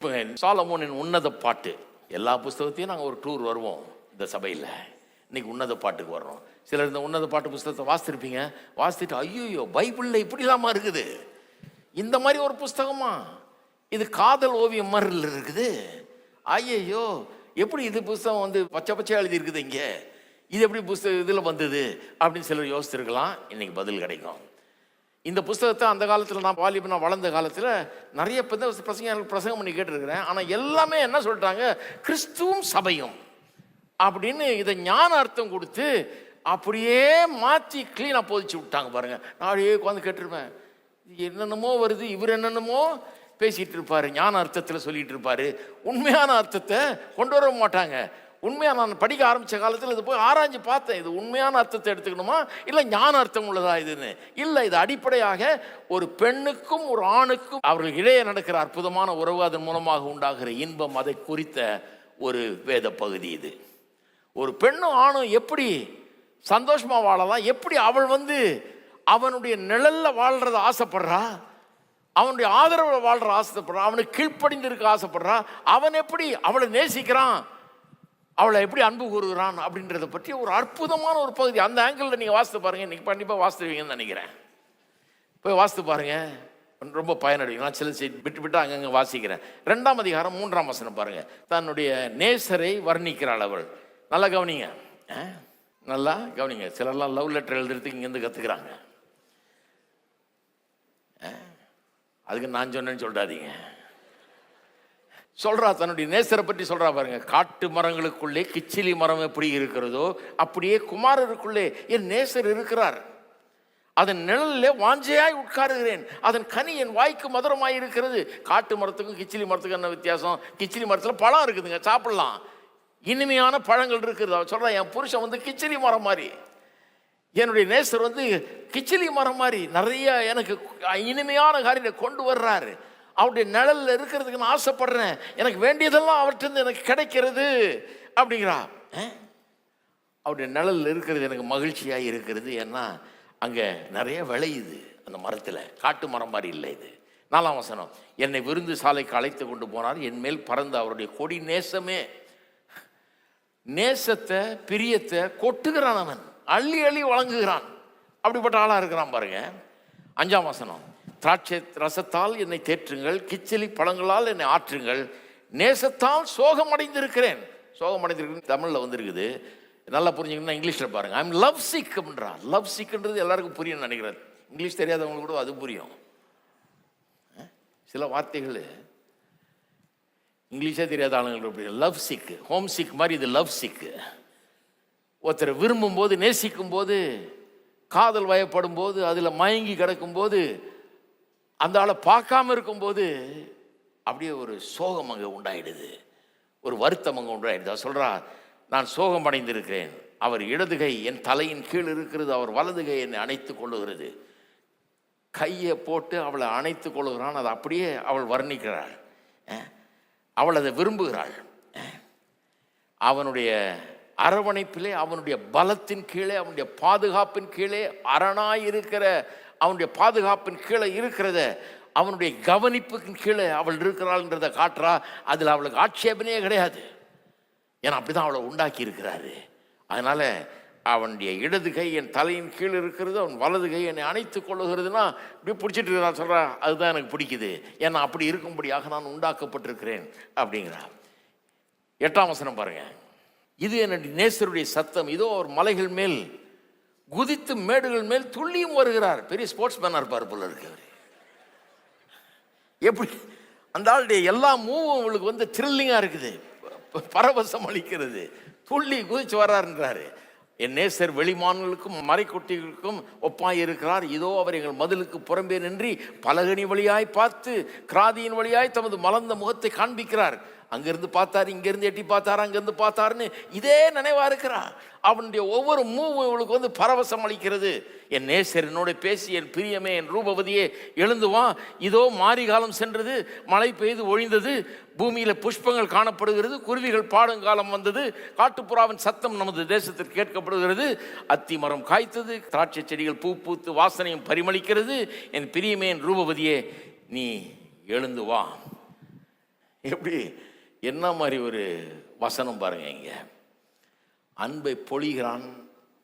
இப்போ சாலமோனின் உன்னத பாட்டு எல்லா புஸ்தகத்தையும் நாங்கள் ஒரு டூர் வருவோம் இந்த சபையில். இன்னைக்கு உன்னத பாட்டுக்கு வர்றோம். சிலர் இந்த உன்னத பாட்டு புஸ்தகத்தை வாசித்திருப்பீங்க வாசித்துட்டு ஐயோயோ பைபிளில் இப்படிலாமா இருக்குது? இந்த மாதிரி ஒரு புஸ்தகமா? இது காதல் ஓவியம் மாதிரி இருக்குது. ஐயையோ எப்படி இது புஸ்தகம் வந்து பச்சை பச்சையாக எழுதியிருக்குது இங்கே? இது எப்படி புஸ்தகம் இதில் வந்தது? அப்படின்னு சிலர் யோசிச்சிருக்கலாம் இன்னைக்கு பதில் கிடைக்கும். இந்த புஸ்தகத்தை அந்த காலத்தில் நான் வாலிப நான் வளர்ந்த காலத்தில் நிறைய பேர் பிரசங்க பிரசங்கம் பண்ணி கேட்டிருக்கிறேன். ஆனால் எல்லாமே என்ன சொல்லிட்டாங்க? கிறிஸ்துவும் சபையும். அப்படின்னு இதை ஞான அர்த்தம் கொடுத்து அப்படியே மாற்றி க்ளீனாக போதிச்சு விட்டாங்க பாருங்கள் நான் அப்படியே உட்காந்து கேட்டிருப்பேன். என்னென்னமோ வருது இவர் என்னென்னமோ பேசிகிட்டு இருப்பார் ஞான அர்த்தத்தில் சொல்லிகிட்டு இருப்பார். உண்மையான அர்த்தத்தை கொண்டு வர மாட்டாங்க. உண்மையாக நான் படிக்க ஆரம்பித்த காலத்தில் இது போய் ஆராய்ஞ்சு பார்த்தேன். இது உண்மையான அர்த்தத்தை எடுத்துக்கணுமா? இல்லை ஞான அர்த்தம் உள்ளதா இதுன்னு? இல்லை இது அடிப்படையாக ஒரு பெண்ணுக்கும் ஒரு ஆணுக்கும் அவர்கள் இடையே நடக்கிற அற்புதமான உறவு அதன் மூலமாக உண்டாகிற இன்பம் அதை குறித்த ஒரு வேத பகுதி இது. ஒரு பெண்ணும் ஆணும் எப்படி சந்தோஷமாக வாழலாம்? எப்படி அவள் வந்து அவனுடைய நிழலில் வாழ்கிறத ஆசைப்படுறா? அவனுடைய ஆதரவில் வாழ்கிற ஆசைப்படுறான் அவனுக்கு கீழ்ப்படிந்திருக்க ஆசைப்படுறா? அவன் எப்படி அவளை நேசிக்கிறான்? அவளை எப்படி அன்பு கூறுகிறான் அப்படின்றத பற்றி ஒரு அற்புதமான ஒரு பகுதி. அந்த ஆங்கிளில் நீங்கள் வாசித்து பாருங்க. இன்றைக்கி கண்டிப்பாக வாசித்துவீங்கன்னு நினைக்கிறேன். போய் வாசித்து பாருங்க. ரொம்ப பயனடையும். நான் சில செய்தி விட்டு விட்டு அங்கங்கே வாசிக்கிறேன். ரெண்டாம் அதிகாரம் மூன்றாம் வசனம் பாருங்கள் தன்னுடைய நேசரை வர்ணிக்கிறாள் அவள். நல்லா கவனிங்க. ஆ? நல்லா கவனிங்க. சிலர்லாம் லவ் லெட்டர் எழுதுறதுக்கு இங்கேருந்து கற்றுக்குறாங்க அதுக்கு நான் சொன்னேன்னு சொல்லிடாதீங்க சொல்கிறா தன்னுடைய நேசரை பற்றி சொல்கிறா பாருங்க. காட்டு மரங்களுக்குள்ளே கிச்சிலி மரம் எப்படி இருக்கிறதோ அப்படியே குமாரருக்குள்ளே என் நேசர் இருக்கிறார். அதன் நிழலில் வாஞ்சையாய் உட்காருகிறேன். அதன் கனி என் வாய்க்கு மதுரமாய் இருக்கிறது. காட்டு மரத்துக்கும் கிச்சிலி மரத்துக்கும் என்ன வித்தியாசம்? கிச்சிலி மரத்தில் பழம் இருக்குதுங்க சாப்பிடலாம். இனிமையான பழங்கள் இருக்குது. அவன் சொல்கிறான் என் புருஷன் வந்து கிச்சிலி மரம் மாதிரி. என்னுடைய நேசர் வந்து கிச்சிலி மரம் மாதிரி நிறைய எனக்கு இனிமையான காரியத்தை கொண்டு வர்றாரு. அவருடைய நிழலில் இருக்கிறதுக்கு நான் ஆசைப்படுறேன். எனக்கு வேண்டியதெல்லாம் அவர்கிட்ட எனக்கு கிடைக்கிறது அப்படிங்கிறா. அவருடைய நிழலில் இருக்கிறது எனக்கு மகிழ்ச்சியாக இருக்கிறது. ஏன்னா அங்கே நிறைய விளையுது அந்த மரத்தில். காட்டு மரம் மாதிரி இல்லை இது. நாலாம் வசனம் என்னை விருந்து சாலைக்கு அழைத்து கொண்டு போனார். என் மேல் பறந்த அவருடைய கொடி நேசமே. நேசத்தை பிரியத்தை கொட்டுகிறான் அவன். அள்ளி அள்ளி வழங்குகிறான். அப்படிப்பட்ட ஆளாக இருக்கிறான் பாருங்க. அஞ்சாம் வசனம் திராட்சை ரசத்தால் என்னை தேற்றுங்கள் கிச்சிலி பழங்களால் என்னை ஆற்றுங்கள் நேசத்தால் சோகமடைந்திருக்கிறேன். சோகமடைந்திருக்கிறேன் தமிழில் வந்திருக்குது. நல்லா புரிஞ்சுக்கணும்னா இங்கிலீஷில் பாருங்க. ஐம் லவ் சிக் அப்படின்றா லவ் சிக்ன்றது எல்லாருக்கும் புரியும்னு நினைக்கிறார் இங்கிலீஷ் தெரியாதவங்களுக்கு கூட அது புரியும். சில வார்த்தைகள் இங்கிலீஷே தெரியாத ஆளுங்களுக்கு அப்படி லவ் சிக் ஹோம் சிக் மாதிரி இது லவ் சிக்கு ஒருத்தரை விரும்பும் போது நேசிக்கும் போது காதல் வயப்படும் போது அதில் மயங்கி கிடக்கும் போது அந்த ஆளை பார்க்காம இருக்கும்போது அப்படியே ஒரு சோகம் அங்கே உண்டாயிடுது. ஒரு வருத்தம் அங்கே உண்டாயிடுது. அவர் சொல்கிறா நான் சோகம் அடைந்திருக்கிறேன். அவர் இடதுகை என் தலையின் கீழ் இருக்கிறது. அவர் வலதுகை என்னை அணைத்து கொள்ளுகிறது. கையை போட்டு அவளை அணைத்து கொள்ளுகிறான். அதை அப்படியே அவள் வர்ணிக்கிறாள். அவள் அதை விரும்புகிறாள். அவனுடைய அரவணைப்பிலே அவனுடைய பலத்தின் கீழே அவனுடைய பாதுகாப்பின் கீழே அரணாய் இருக்கிற அவனுடைய பாதுகாப்பின் கீழே இருக்கிறத அவனுடைய கவனிப்புக்கு கீழே அவள் இருக்கிறாள்ன்றதை காட்டுறா. அதில் அவளுக்கு ஆட்சேபனையே கிடையாது. ஏன்னா அப்படிதான் அவளை உண்டாக்கி இருக்கிறாரு. அதனால் அவனுடைய இடது கை என் தலையின் கீழ் இருக்கிறது அவன் வலது கை என்னை அணைத்து கொள்ளுகிறதுனா இப்படி பிடிச்சிட்டு நான் சொல்கிறேன் அதுதான் எனக்கு பிடிக்குது. ஏன்னா அப்படி இருக்கும்படியாக நான் உண்டாக்கப்பட்டிருக்கிறேன் அப்படிங்கிறா. எட்டாம் வசனம் பாருங்க. இது என்னுடைய நேசருடைய சத்தம். இதோ அவர் மலைகள் மேல் குதித்து மேடுகள் மேல் துள்ளியும் வருகிறார். பெரிய ஸ்போர்ட்ஸ் மேனாக இருப்பார் போல இருக்கு எப்படி? அந்த ஆளுடைய எல்லா மூவும் அவளுக்கு வந்து த்ரில்லிங்காக இருக்குது. பரவசம் அளிக்கிறது. துள்ளி குதிச்சு வர்றாருன்றாரு. என் நேசர் வெளிமான்களுக்கும் மறைக்குட்டிகளுக்கும் ஒப்பாய் இருக்கிறார். இதோ அவர் எங்கள் மதிலுக்கு புறம்பே நின்றி பலகனி வழியாய் பார்த்து கிராதியின் வழியாய் தமது மலர்ந்த முகத்தை காண்பிக்கிறார். அங்கிருந்து பார்த்தாரு இங்கிருந்து எட்டி பார்த்தாரு அங்கிருந்து பார்த்தாருன்னு இதே நினைவா இருக்கிறான். அவனுடைய ஒவ்வொரு மூவும் இவளுக்கு வந்து பரவசம் அளிக்கிறது. என் நேசர் என்னோட பேசி என் பிரியமே என் ரூபவதியே எழுந்து வா. இதோ மாரி காலம் சென்றது மழை பெய்து ஒழிந்தது பூமியில் புஷ்பங்கள் காணப்படுகிறது குருவிகள் பாடுங்காலம் வந்தது காட்டுப்புறாவின் சத்தம் நமது தேசத்திற்கு கேட்கப்படுகிறது அத்தி மரம் காய்த்தது திராட்சை செடிகள் பூ பூத்து வாசனையும் பரிமளிக்கிறது. என் பிரியமே என் ரூபவதியே நீ எழுந்து வா. எப்படி? என்ன மாதிரி ஒரு வசனம் பாருங்க இங்கே. அன்பை பொழிகிறான்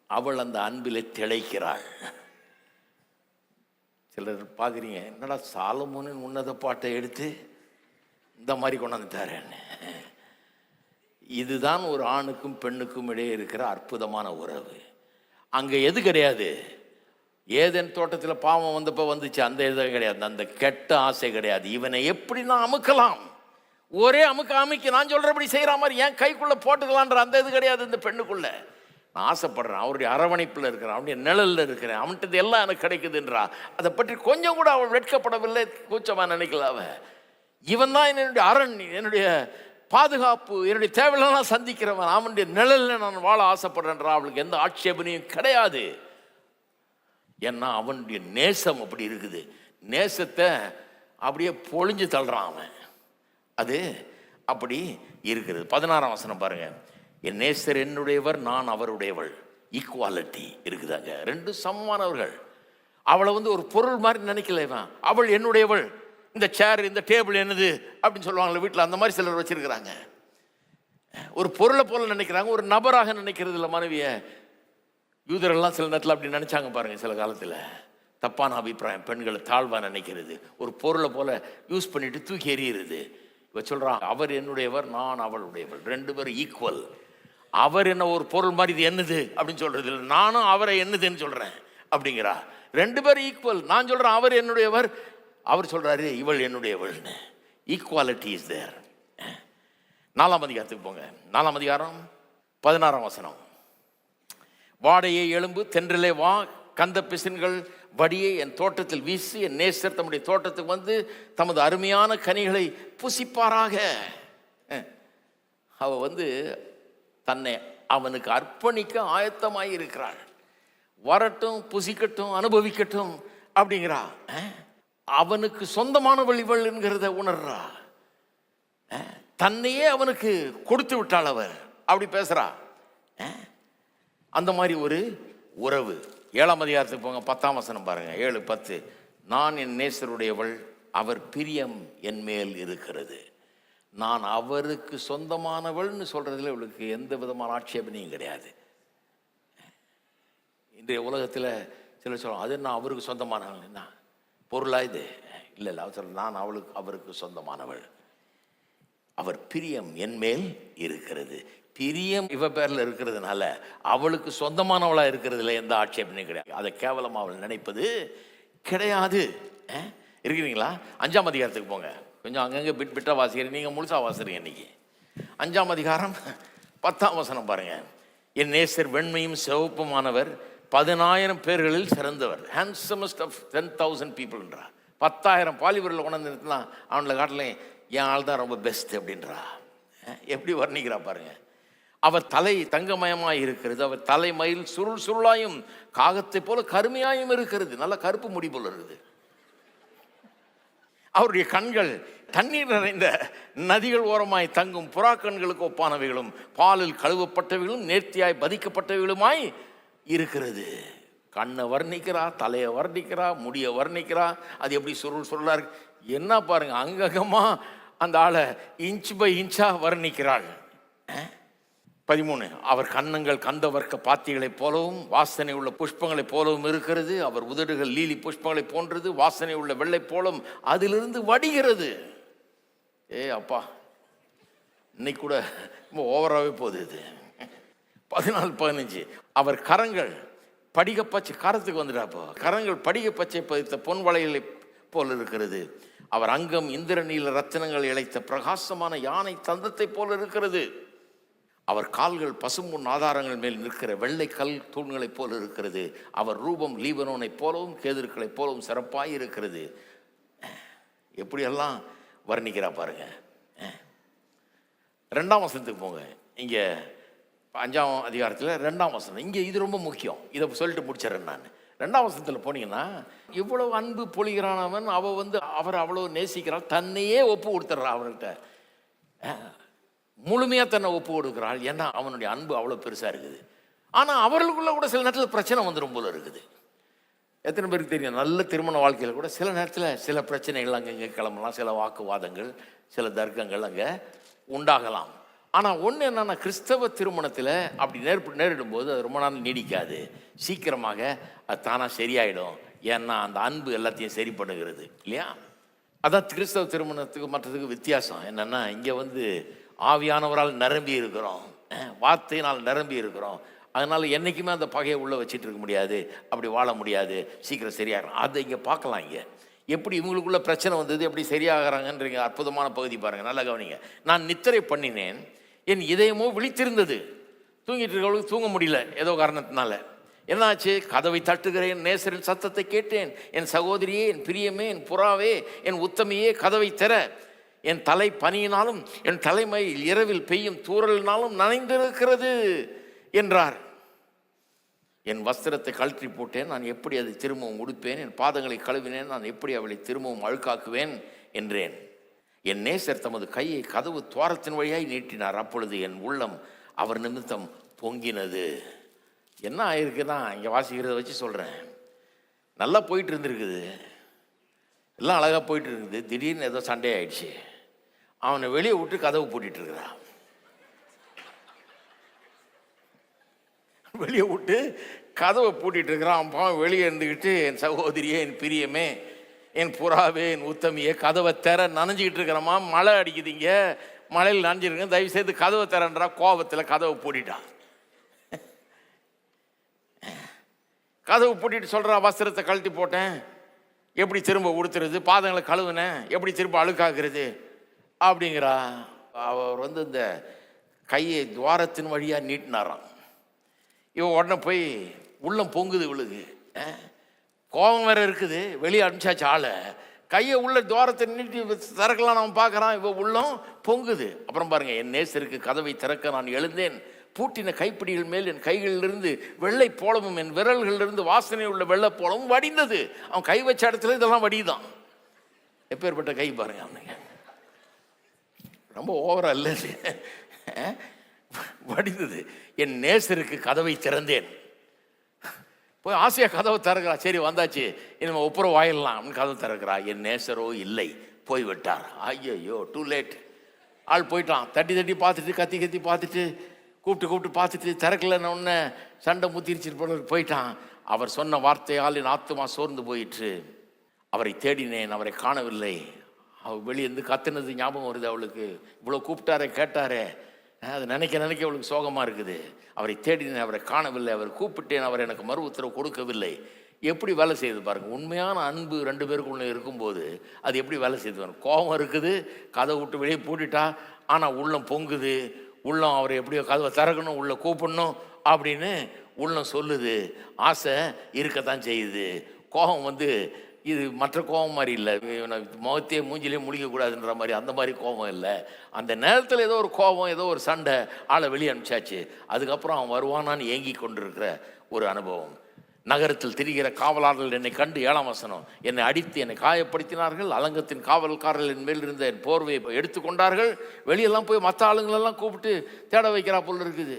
அவள் அந்த அன்பில் திளைக்கிறாள். சிலர் பார்க்குறீங்க என்னடா சாலமோனின் உன்னத பாட்டை எடுத்து இந்த மாதிரி கொண்டாந்துட்டாரேன்னு. இதுதான் ஒரு ஆணுக்கும் பெண்ணுக்கும் இடையே இருக்கிற அற்புதமான உறவு. அங்கே எது கிடையாது. ஏதேன் தோட்டத்தில் பாவம் வந்தப்போ வந்துச்சு அந்த இது கிடையாது. அந்த கெட்ட ஆசை கிடையாது. இவனை எப்படி நான் அமுக்கலாம்? ஒரே அமுக்க அமைக்க நான் சொல்கிறபடி செய்கிற மாதிரி ஏன் கைக்குள்ளே போட்டுக்கலான்ற அந்த இது கிடையாது இந்த பெண்ணுக்குள்ள. நான் ஆசைப்படுறேன் அவருடைய அரவணைப்பில் இருக்கிறேன் அவனுடைய நிழலில் இருக்கிறேன் அவன்கிட்ட எல்லாம் எனக்கு கிடைக்குதுன்றா. அதை பற்றி கொஞ்சம் கூட அவள் வெட்கப்படவில்லை கூச்சமாக நினைக்கல அவ. இவன் தான் என்னுடைய அரண் என்னுடைய பாதுகாப்பு என்னுடைய தேவையெல்லாம் சந்திக்கிறவன் அவனுடைய நிழலில் நான் வாழ ஆசைப்படுறேன்றா. அவளுக்கு எந்த ஆட்சேபனையும் கிடையாது. ஏன்னா அவனுடைய நேசம் அப்படி இருக்குது. நேசத்தை அப்படியே பொழிஞ்சு தள்ளுறான் அவன். அது அப்படி இருக்கிறது. பதினாறாம் வசனம் பாருங்க. என் நேசர் என்னுடையவர் நான் அவருடையவள். ஈக்குவாலிட்டி இருக்குதாங்க. ரெண்டு சமமானவர்கள். அவளை வந்து ஒரு பொருள் மாதிரி நினைக்கல இவன். அவள் என்னுடையவள். இந்த சேர் இந்த டேபிள் என்னது? அப்படின்னு சொல்லுவாங்களே வீட்டில் அந்த மாதிரி சிலர் வச்சிருக்கிறாங்க. ஒரு பொருளை போல நினைக்கிறாங்க. ஒரு நபராக நினைக்கிறது இல்லை மனைவியை யூதரெல்லாம் சில நேரத்தில் அப்படி நினைச்சாங்க பாருங்க சில காலத்தில். தப்பான அபிப்பிராயம். பெண்களை தாழ்வாக நினைக்கிறது. ஒரு பொருளை போல யூஸ் பண்ணிட்டு தூக்கி எறிகிறது இவ சொல்கிறான் அவர் என்னுடையவர் நான் அவளுடையவள். ரெண்டு பேரும் ஈக்குவல் அவர் என்ன ஒரு பொருள் மாதிரி இது என்னது? அப்படின்னு சொல்கிறது இல்லை. நானும் அவரை என்னதுன்னு சொல்கிறேன் அப்படிங்கிறா. ரெண்டு பேரும் ஈக்குவல் நான் சொல்கிறேன் அவர் என்னுடையவர். அவர் சொல்கிறாரு இவள் என்னுடையவள்னு. ஈக்குவாலிட்டி இஸ் தேர் நாலாம் அதிகாரத்துக்கு போங்க. நாலாம் அதிகாரம் பதினாறாம் வசனம். வாடையை எலும்பு தென்றிலே வா கந்த பிசின்கள் வடியை என் தோட்டத்தில் வீசி என் நேசர் தம்முடைய தோட்டத்துக்கு வந்து தமது அருமையான கனிகளை புசிப்பாராக. அவ வந்து தன்னை அவனுக்கு அர்ப்பணிக்க ஆயத்தமாக இருக்கிறாள். வரட்டும் புசிக்கட்டும் அனுபவிக்கட்டும் அப்படிங்கிறா. அவனுக்கு சொந்தமான வழிவள் என்கிறத உணர்றா. தன்னையே அவனுக்கு கொடுத்து விட்டாள் அவர். அப்படி பேசுகிறா அந்த மாதிரி ஒரு உறவு. ஏழாம் அதிகாரத்துக்கு போங்க பத்தாம் வசனம் பாருங்க. ஏழு பத்து. நான் என் நேசருடையவள் அவர் பிரியம் என் மேல் இருக்கிறது. நான் அவருக்கு சொந்தமானவள்னு சொல்கிறதுல இவளுக்கு எந்த விதமான ஆட்சேபனையும் கிடையாது. இன்றைய உலகத்தில் சிலர் சொல்லுவோம் அது என்ன அவருக்கு சொந்தமானவள்? என்ன? பொருளா இது? இல்லை இல்லை அவர் சொல்ல நான் அவளுக்கு அவருக்கு சொந்தமானவள். அவர் பிரியம் என் மேல் இருக்கிறது. பிரியம் இவ பேரில் இருக்கிறதுனால அவளுக்கு சொந்தமானவளாக இருக்கிறதுல எந்த ஆட்சேபனையும் கிடையாது. அதை கேவலமாக அவள் நினைப்பது கிடையாது. இருக்கிறீங்களா? அஞ்சாம் அதிகாரத்துக்கு போங்க. கொஞ்சம் அங்கங்கே பிட் பிட்டாக வாசிக்கிறீங்க நீங்கள் முழுசா வாசிக்கிறீங்க இன்னைக்கு. அஞ்சாம் அதிகாரம் பத்தாம் வசனம் பாருங்கள் என் நேசர் வெண்மையும் சிவப்புமானவர் பதினாயிரம் பேர்களில் சிறந்தவர். ஹேண்ட்ஸமஸ்ட் ஆஃப் டென் தௌசண்ட் பீப்புள்ன்றா பத்தாயிரம் பாலிபரில் கொண்டாந்து நிறுத்தினா அவனில் காட்டிலே என் ஆள் தான் ரொம்ப பெஸ்ட் அப்படின்றா. எப்படி வர்ணிக்கிறா பாருங்கள் அவர் தலை தங்கமயமாய் இருக்கிறது. அவர் தலைமயில் சுருள் சுருளாயும் காகத்தை போல கருமையாயும் இருக்கிறது. நல்ல கருப்பு முடி போல இருக்குது. அவருடைய கண்கள் தண்ணீர் நிறைந்த நதிகள் ஓரமாய் தங்கும் புறாக்கண்களுக்கு ஒப்பானவைகளும் பாலில் கழுவப்பட்டவைகளும் நேர்த்தியாய் பதிக்கப்பட்டவைகளுமாய் இருக்கிறது. கண்ணை வர்ணிக்கிறா தலையை வர்ணிக்கிறா முடியை வர்ணிக்கிறா. அது எப்படி சுருள் சுருளாக இருக்கு? என்ன பாருங்க அங்கங்கமா அந்த ஆளை இன்ச் பை இன்ச்சா வர்ணிக்கிறாள். பதிமூணு அவர் கன்னங்கள் கந்தவர்க்க பாத்திகளைப் போலவும் வாசனை உள்ள புஷ்பங்களைப் போலவும் இருக்கிறது. அவர் உதடுகள் லீலி புஷ்பங்களைப் போன்றது. வாசனை உள்ள வெள்ளை போலும் அதிலிருந்து வடிகிறது. ஏ அப்பா இன்னைக்கு கூட ரொம்ப ஓவராகவே போகுது இது. பதினாலு பதினஞ்சு. அவர் கரங்கள் படிக பச்சை கரத்துக்கு வந்துட்டாப்போ கரங்கள் படிக பச்சை பதித்த பொன் வளையலை போல் இருக்கிறது. அவர் அங்கம் இந்திரநீல ரத்தினங்கள் இழைத்த பிரகாசமான யானை தந்தத்தை போல் இருக்கிறது. அவர் கால்கள் பசும்பொன் ஆதாரங்கள் மேல் நிற்கிற வெள்ளை கல் தூண்களைப் போல இருக்கிறது. அவர் ரூபம் லீபனோனைப் போலவும் கேதுருக்களைப் போலவும் சிறப்பாக இருக்கிறது. எப்படியெல்லாம் வர்ணிக்கிறா பாருங்க. ரெண்டாம் வசனத்துக்கு போங்க. இங்கே அஞ்சாம் அதிகாரத்தில் ரெண்டாம் வசனம். இங்கே இது ரொம்ப முக்கியம். இதை சொல்லிட்டு முடிச்சிடறேன் நான். ரெண்டாம் வசனத்தில் போனீங்கன்னா இவ்வளோ அன்பு பொழிகிறானவன் அவள் வந்து அவர் அவ்வளோ நேசிக்கிறாள். தன்னையே ஒப்பு கொடுத்துட்றா அவன்கிட்ட. முழுமையாக தன்னை ஒப்பு கொடுக்கிறாள். ஏன்னா அவனுடைய அன்பு அவ்வளோ பெருசாக இருக்குது. ஆனால் அவர்களுக்குள்ள கூட சில நேரத்தில் பிரச்சனை வந்துடும் போல இருக்குது. எத்தனை பேருக்கு தெரியும்? நல்ல திருமண வாழ்க்கையில் கூட சில நேரத்தில் சில பிரச்சனைகள் அங்கே இங்கே கிளம்பலாம். சில வாக்குவாதங்கள் சில தர்க்கங்கள் அங்கே உண்டாகலாம். ஆனால் ஒன்று என்னன்னா கிறிஸ்தவ திருமணத்தில் அப்படி நேர்ப்பு நேரிடும் போது அது ரொம்ப நாள் நீடிக்காது. சீக்கிரமாக அது தானாக சரியாயிடும். ஏன்னா அந்த அன்பு எல்லாத்தையும் சரி பண்ணுகிறது. இல்லையா? அதான் கிறிஸ்தவ திருமணத்துக்கு மற்றதுக்கு வித்தியாசம். என்னென்னா இங்கே வந்து ஆவியானவரால் நிரம்பி இருக்கிறோம். வார்த்தையினால் நிரம்பி இருக்கிறோம். அதனால் என்றைக்குமே அந்த பகையை உள்ளே வச்சிட்டு இருக்க முடியாது. அப்படி வாழ முடியாது. சீக்கிரம் சரியாகிறோம் அதை இங்கே பார்க்கலாம் இங்கே. எப்படி இவங்களுக்குள்ள பிரச்சனை வந்தது? எப்படி சரியாகிறாங்கன்றீங்க. அற்புதமான பகுதி பாருங்கள் நல்லா கவனிங்க. நான் நித்திரை பண்ணினேன். என் இதயமோ விழித்திருந்தது. தூங்கிட்டு இருக்கவளுக்கு தூங்க முடியல ஏதோ காரணத்தினால. என்னாச்சு? கதவை தட்டுகிறேன். நேசரின் சத்தத்தை கேட்டேன். என் சகோதரியே என் பிரியமே என் புறாவே என் உத்தமையே கதவை தர என் தலை பனியினாலும் என் தலைமை இரவில் பெய்யும் தூறலினாலும் நனைந்திருக்கிறது என்றார். என் வஸ்திரத்தை கழற்றி போட்டேன். நான் எப்படி அதை திரும்பவும் உடுப்பேன்? என் பாதங்களை கழுவினேன். நான் எப்படி அவளை திரும்பவும் அழுக்காக்குவேன்? என்றேன். என் நேசர் தமது கையை கதவு துவாரத்தின் வழியாய் நீட்டினார். அப்பொழுது என் உள்ளம் அவர் நிமித்தம் பொங்கினது. என்ன ஆயிருக்குதான்? இங்கே வாசிக்கிறத வச்சு சொல்கிறேன் நல்லா போயிட்டு இருந்திருக்குது. எல்லாம் அழகாக போயிட்டு இருக்குது திடீர்னு ஏதோ சண்டே ஆயிடுச்சு. அவனை வெளியே விட்டு கதவு பூட்டிட்டு இருக்கிறான் வெளியே விட்டு கதவை பூட்டிட்டு இருக்கிறான். அவன் பாவம் வெளியே இருந்துக்கிட்டு என் சகோதரியே என் பிரியமே என் புறாவே என் உத்தமியே கதவை திற நனைஞ்சிக்கிட்டு இருக்கிறம்மா. மழை அடிக்குதுங்க. மழையில் நனைஞ்சிருங்க. தயவு செய்து கதவை திறன்றா. கோபத்தில் கதவை பூட்டிட்டான். கதவு பூட்டிட்டு சொல்கிறா வஸ்திரத்தை கழட்டி போட்டேன். எப்படி திரும்ப உடுத்துறது? பாதங்களை கழுவுனேன் எப்படி திரும்ப அழுக்காக்குறது? அப்படிங்கிறா. அவர் வந்து இந்த கையை துவாரத்தின் வழியாக நீட்டினாராம். இவன் உடனே போய் உள்ளம் பொங்குது விழுகு கோபம் வேற இருக்குது. வெளியே அனுப்பிச்சாச்சு ஆளை. கையை உள்ள துவாரத்தை நீட்டி திறக்கலாம் அவன் பார்க்குறான். இவன் உள்ளம் பொங்குது. அப்புறம் பாருங்கள் என் நேசருக்கு கதவை திறக்க நான் எழுந்தேன். பூட்டின கைப்பிடிகள் மேல் என் கைகளிலிருந்து வெள்ளை போலமும் என் விரல்களிலிருந்து வாசனை உள்ள வெள்ளை போலமும் வடிந்தது. அவன் கை வச்ச இடத்துல இதெல்லாம் வடிதான். எப்பேற்பட்ட கை பாருங்க அவனுங்க. ரொம்ப ஓவரா இல்லை வடிந்தது. என் நேசருக்கு கதவை திறந்தேன். போய் ஆசையா கதவை திறக்கிறா. சரி வந்தாச்சு. இனிமே ஒப்புறம் வாயிடலாம் அப்படின்னு கதவை திறக்கிறா. என் நேசரோ இல்லை. போய் விட்டார். ஐயோ டூ லேட் ஆள் போயிட்டான். தட்டி தட்டி பார்த்துட்டு கத்தி கத்தி பார்த்துட்டு கூப்பிட்டு கூப்பிட்டு பார்த்துட்டு திறக்கலன்னு ஒன்று சண்டை முத்திருச்சு போயிட்டான். அவர் சொன்ன வார்த்தையால் என் ஆத்துமா சோர்ந்து போயிற்று. அவரை தேடினேன் அவரை காணவில்லை. அவள் வெளியேந்து கத்துனது ஞாபகம் வருது அவளுக்கு. இவ்வளோ கூப்பிட்டாரே கேட்டாரே. அதை அது நினைக்க நினைக்க அவளுக்கு சோகமாக இருக்குது. அவரை தேடினேன் அவரை காணவில்லை. அவர் கூப்பிட்டேன் அவர் எனக்கு மறு உத்தரவு கொடுக்கவில்லை. எப்படி வேலை செய்யுது பாருங்கள் உண்மையான அன்பு ரெண்டு பேருக்குள்ளே இருக்கும்போது அது எப்படி வேலை செய்யுது பாருங்க. கோபம் இருக்குது கதை விட்டு வெளியே பூட்டிட்டா ஆனால் உள்ளம் பொங்குது. உள்ளம் அவரை எப்படியோ கதவை திறக்கணும் உள்ள கூப்பிடணும் அப்படின்னு உள்ளம் சொல்லுது. ஆசை இருக்கத்தான் செய்யுது. கோபம் வந்து இது மற்ற கோபம் மாதிரி இல்லை. இவனை முகத்தையே மூஞ்சிலே முழிக்கக்கூடாதுன்ற மாதிரி அந்த மாதிரி கோபம் இல்லை. அந்த நேரத்தில் ஏதோ ஒரு கோபம் ஏதோ ஒரு சண்டை ஆளை வெளியே அனுப்பிச்சாச்சு. அதுக்கப்புறம் அவன் வருவானான்னு ஏங்கி கொண்டிருக்கிற ஒரு அனுபவம். நகரத்தில் திரிகிற காவலாளர்கள் என்னை கண்டு ஏழாம் வசனம் என்னை அடித்து என்னை காயப்படுத்தினார்கள் அலங்கத்தின் காவல்காரர்கள் என் மேல் இருந்த என் போர்வையை எடுத்துக்கொண்டார்கள் வெளியெல்லாம் போய் மற்ற ஆளுங்களெல்லாம் கூப்பிட்டு தேட வைக்கிறா போல் இருக்குது.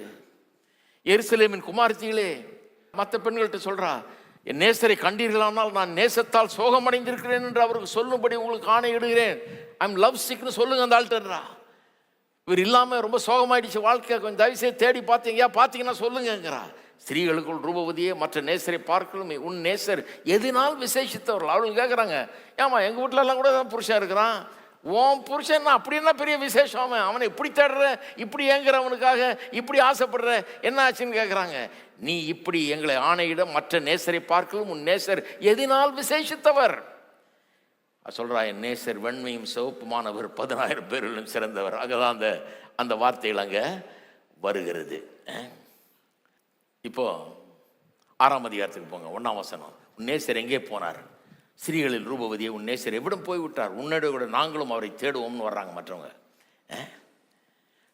எருசலேமின் குமார்த்திகளே மற்ற பெண்கள்கிட்ட சொல்கிறா என் நேசரை கண்டீர்களானால் நான் நேசத்தால் சோகமடைந்திருக்கிறேன் என்று அவருக்கு சொல்லும்படி உங்களுக்கு ஆணையிடுகிறேன். ஐம் லவ் சிக்னு சொல்லுங்க அந்த ஆள்கிட்டா இவர் இல்லாமல் ரொம்ப சோகமாயிடுச்சு வாழ்க்கை கொஞ்சம் தயவுசெய்து தேடி பார்த்தீங்க பார்த்தீங்கன்னா சொல்லுங்கங்கிறா. ஸ்திரீகளுக்குள் ரூபவதியே மற்ற நேசரை பார்க்கலுமே. உன் நேசர் எதினால் விசேஷித்தவர்கள்? அவர்கள் கேட்குறாங்க ஏமா எங்கள் வீட்டிலலாம் கூட தான் புருஷன் இருக்கிறான். உன் புருஷன் அப்படின்னா பெரிய விசேஷம்? அவன் அவனை இப்படி தேடுற இப்படி ஏங்குறவனுக்காக இப்படி ஆசைப்படுற என்ன ஆச்சுன்னு கேட்குறாங்க நீ இப்படி எங்களை ஆணையிட மற்ற நேசரை பார்க்கலும் உன் நேசர் எதினால் விசேஷித்தவர்? சொல்கிறா என் நேசர் வெண்மையும் சிவப்புமானவர் பதினாயிரம் பேரிலும் சிறந்தவர். அங்கதான் அந்த அந்த வார்த்தைகள் அங்கே வருகிறது. இப்போது இப்போ ஆறாம் அதிகாரத்துக்கு போங்க ஒன்றாம் வசனம். உன்னேசர் எங்கே போனார்? ஸ்ரீகளில் ரூபவதியை உன்னேசர் எவ்விடம் போய்விட்டார் உன்னோட கூட நாங்களும் அவரை தேடுவோம்னு வர்றாங்க மற்றவங்க.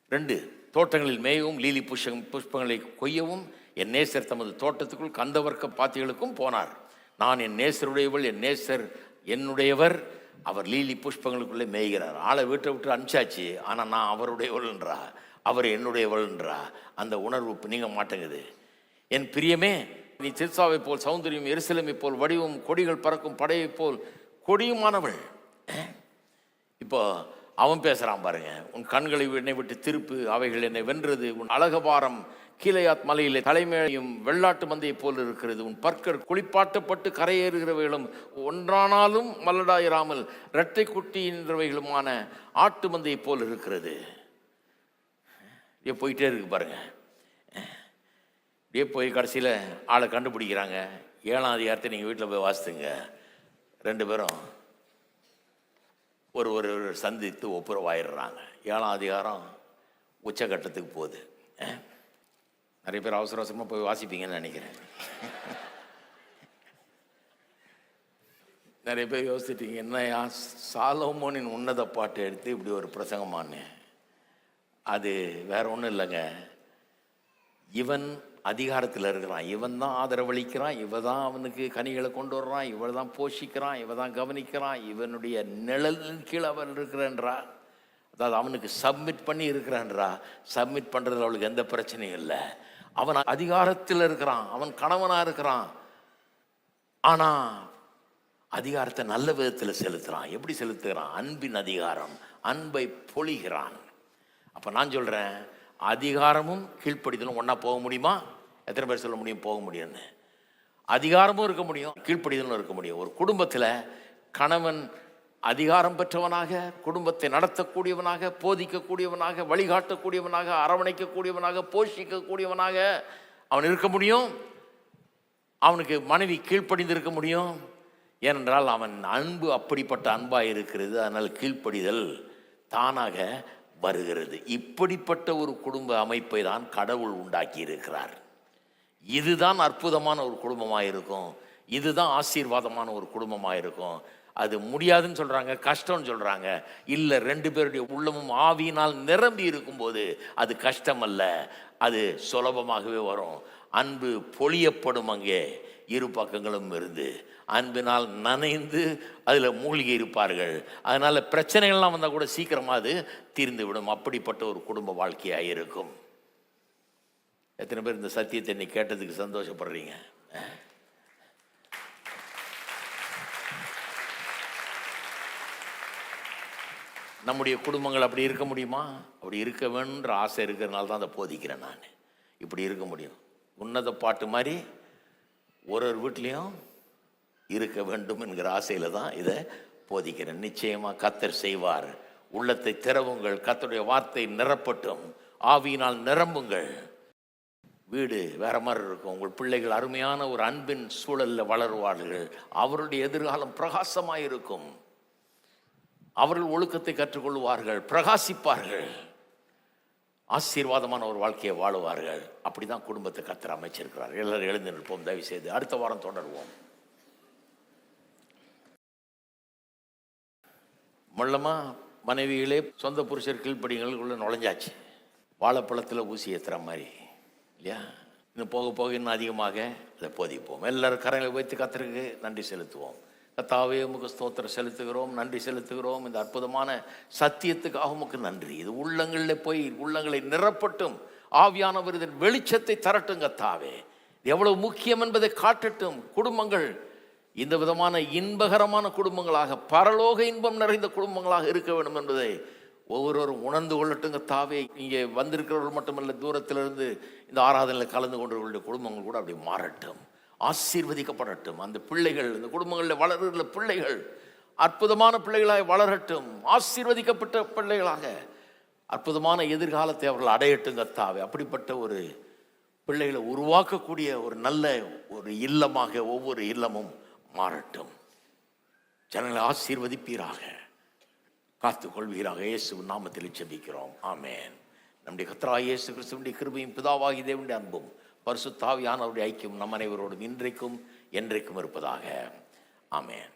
ரெண்டு தோட்டங்களில் மேயவும் லீலி புஷ்பம் புஷ்பங்களை கொய்யவும் என் நேசர் தமது தோட்டத்துக்குள் கந்தவர்க்க பாத்திகளுக்கும் போனார். நான் என் நேசருடையவள் என் நேசர் என்னுடையவர். அவர் லீலி புஷ்பங்களுக்குள்ளே மேய்கிறார். ஆளை வீட்டை விட்டு அனுப்பிச்சாச்சு. ஆனால் நான் அவருடையவள்ன்றா? அவர் என்னுடையவள்ன்றா? அந்த உணர்வு நீங்க மாட்டேங்குது. என் பிரியமே நீ சிற்சாவை போல் சௌந்தரியம் எரிசலமை போல் வடிவம் கொடிகள் பறக்கும் படையைப் போல் கொடியுமானவள். இப்போ அவன் பேசுகிறான் பாருங்க. உன் கண்களை என்னை விட்டு திருப்பு அவைகள் என்னை வென்றது. உன் அழகபாரம் கீழையாத் மலையிலே தலைமையும் வெள்ளாட்டு மந்தையை போல் இருக்கிறது. உன் பற்கள் குளிப்பாட்டப்பட்டு கரையேறுகிறவைகளும் ஒன்றானாலும் மல்லடாயிராமல் இரட்டை குட்டின்றவைகளுமான ஆட்டு மந்தையை போல் இருக்கிறது. இப்படியே போயிட்டே இருக்கு பாருங்கள் அப்படியே போய் கடைசியில் ஆளை கண்டுபிடிக்கிறாங்க. ஏழாம் அதிகாரத்தை நீங்கள் வீட்டில் போய் வாசித்துங்க. ரெண்டு பேரும் ஒரு ஒரு சந்தித்து ஒப்புரவாயிடுறாங்க. ஏழாம் அதிகாரம் உச்சகட்டத்துக்கு போகுது. நிறைய பேர் அவசர அவசரமாக போய் வாசிப்பீங்கன்னு நினைக்கிறேன். நிறைய பேர் யோசிச்சிட்டீங்க என்னையா சாலோமோனின் உன்னத பாட்டை எடுத்து இப்படி ஒரு பிரசங்கமானேன். அது வேற ஒன்றும் இல்லைங்க. இவன் அதிகாரத்தில் இருக்கிறான் இவன் தான் ஆதரவளிக்கிறான். இவ தான் அவனுக்கு கனிகளை கொண்டு வர்றான். இவள் தான் போஷிக்கிறான். இவ தான் கவனிக்கிறான். இவனுடைய நிழலின் கீழ் அவன் இருக்கிறன்றா? அதாவது அவனுக்கு சப்மிட் பண்ணி இருக்கிறான்றா? சப்மிட் பண்ணுறதுல அவளுக்கு எந்த பிரச்சனையும் இல்லை. அவன் அதிகாரத்தில் இருக்கிறான். அவன் கணவனாக இருக்கிறான். ஆனால் அதிகாரத்தை நல்ல விதத்தில் செலுத்துகிறான் எப்படி செலுத்துகிறான்? அன்பின் அதிகாரம். அன்பை பொழிகிறான். அப்போ நான் சொல்கிறேன் அதிகாரமும் கீழ்ப்படிதலும் ஒன்றா போக முடியுமா? எத்தனை பேர் சொல்ல முடியும்? போக முடியும்னு. அதிகாரமும் இருக்க முடியும் கீழ்ப்படிதலும் இருக்க முடியும். ஒரு குடும்பத்தில் கணவன் அதிகாரம் பெற்றவனாக குடும்பத்தை நடத்தக்கூடியவனாக போதிக்கக்கூடியவனாக வழிகாட்டக்கூடியவனாக அரவணைக்கக்கூடியவனாக போஷிக்கக்கூடியவனாக அவன் இருக்க முடியும்? அவனுக்கு மனைவி கீழ்ப்படிந்து இருக்க முடியும்? ஏனென்றால் அவன் அன்பு அப்படிப்பட்ட அன்பாக இருக்கிறது. அதனால் கீழ்ப்படிதல் தானாக வருகிறது. இப்படிப்பட்ட ஒரு குடும்ப அமைப்பை தான் கடவுள் உண்டாக்கி இருக்கிறார் இதுதான் அற்புதமான ஒரு குடும்பமாக இருக்கும் இதுதான் ஆசீர்வாதமான ஒரு குடும்பமாக இருக்கும் அது முடியாதுன்னு சொல்கிறாங்க கஷ்டம்னு சொல்கிறாங்க இல்லை ரெண்டு பேருடைய உள்ளமும் ஆவியினால் நிரம்பி இருக்கும்போது அது கஷ்டம் அல்ல அது சுலபமாகவே வரும். அன்பு பொழியப்படும் அங்கே. இரு பக்கங்களும் இருந்து அன்பினால் நனைந்து அதில் மூழ்கி இருப்பார்கள். அதனால் பிரச்சனைகள்லாம் வந்தால் கூட சீக்கிரமாக அது தீர்ந்து விடும் அப்படிப்பட்ட ஒரு குடும்ப வாழ்க்கையாக இருக்கும். எத்தனை பேர் இந்த சத்தியத்தை இன்னைக்கு கேட்டதுக்கு சந்தோஷப்படுறீங்க? நம்முடைய குடும்பங்கள் அப்படி இருக்க முடியுமா? அப்படி இருக்க வேணுன்ற ஆசை இருக்கிறனால தான் அதை போதிக்கிறேன் நான். இப்படி இருக்க முடியும். உன்னத பாட்டு மாதிரி ஒரு ஒரு வீட்லேயும் இருக்க வேண்டும் என்கிற ஆசையில் தான் இதை போதிக்கிறேன். நிச்சயமாக கத்தர் செய்வார். உள்ளத்தை திறவுங்கள் கத்தருடைய வார்த்தை நிரப்பட்டும். ஆவியினால் நிரம்புங்கள். வீடு வேற மாதிரி இருக்கும். உங்கள் பிள்ளைகள் அருமையான ஒரு அன்பின் சூழலில் வளருவார்கள். அவருடைய எதிர்காலம் பிரகாசமாக இருக்கும். அவர்கள் ஒழுக்கத்தை கற்றுக்கொள்வார்கள் பிரகாசிப்பார்கள். ஆசீர்வாதமான ஒரு வாழ்க்கையை வாழுவார்கள். அப்படிதான் குடும்பத்தை கத்தர் அமைச்சிருக்கிறார். எல்லோரும் எழுந்து நிற்போம். தயவு செய்து அடுத்த வாரம் தொடருவோம். மொல்லமா மனைவிகளே சொந்த புருஷர் கீழ்ப்படிகளுக்குள்ளே நுழைஞ்சாச்சு. வாழைப்பழத்தில் ஊசி ஏற்றுற மாதிரி இல்லையா? இன்னும் போக போக இன்னும் அதிகமாக அதை போதிப்போம். எல்லோரும் கரங்களை வைத்து கத்திரக்கு நன்றி செலுத்துவோம். கத்தாவே உமக்கு ஸ்தோத்திரம் செலுத்துகிறோம் நன்றி செலுத்துகிறோம். இந்த அற்புதமான சத்தியத்துக்காக உமக்கு நன்றி. இது உள்ளங்களில் போய் உள்ளங்களை நிரப்பட்டும். ஆவியானவர் இதன் வெளிச்சத்தை தரட்டும் கத்தாவே. எவ்வளவு முக்கியம் என்பதை காட்டட்டும். குடும்பங்கள் இந்த விதமான இன்பகரமான குடும்பங்களாக பரலோக இன்பம் நிறைந்த குடும்பங்களாக இருக்க வேண்டும் என்பதை ஒவ்வொருவரும் உணர்ந்து கொள்ளட்டுங்க தாவே. இங்கே வந்திருக்கிறவர்கள் மட்டுமல்ல தூரத்திலிருந்து இந்த ஆராதனையில் கலந்து கொண்டவர்களுடைய குடும்பங்கள் கூட அப்படி மாறட்டும் ஆசீர்வதிக்கப்படட்டும். அந்த பிள்ளைகள் இந்த குடும்பங்களில் வளர்கிற பிள்ளைகள் அற்புதமான பிள்ளைகளாக வளரட்டும் ஆசீர்வதிக்கப்பட்ட பிள்ளைகளாக அற்புதமான எதிர்காலத்தை அவர்கள் அடையட்டும் கத்தாவே அப்படிப்பட்ட ஒரு பிள்ளைகளை உருவாக்கக்கூடிய ஒரு நல்ல ஒரு இல்லமாக ஒவ்வொரு இல்லமும் மாறட்டும். ஜனங்களை ஆசீர்வதிப்பீராக. காத்துக்கொள்வீராக. இயேசு நாமத்தில் செபிக்கிறோம் ஆமேன். நம்முடைய கத்ரா இயேசு கிறிஸ்துவனுடைய கிருபையும் பிதாவாகி தேவனுடைய அன்பும் பரிசுத்தாவியானவருடைய ஐக்கியம் நம் அனைவரோடும் இன்றைக்கும் என்றைக்கும் இருப்பதாக. ஆமேன்.